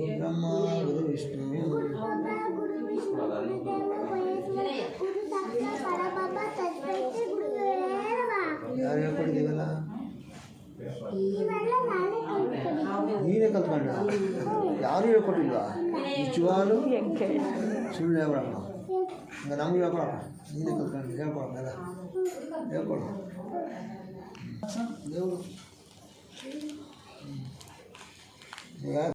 గురువే నమః ಯಾರು ಹೇಳ್ಕೊಟ್ಟಿದ್ದೀವಲ್ಲ ಇವೆಲ್ಲ ನಾನೇ ಕಲ್ತ್ಕೊಂಡಿದ್ದು. ನೀನೇ ಕಲ್ತ್ಕೊಂಡ ಯಾರು ಹೇಳ್ಕೊಟ್ಟಿಲ್ವಾ ನಿಜವಾಗ್ಲು ಸುಳ್ಳು ಹೇಳ್ಕೊಡಪ್ಪ ಈಗ ನಮ್ಗೆ ಹೇಳ್ಕೊಡಪ್ಪ ನೀನೇ ಕಲ್ತ್ಕೊಂಡು ಹೇಳ್ಕೊಡಪ್ಪ ಎಲ್ಲ ಹೇಳ್ಕೊಡು ದೇವರು ಈಗ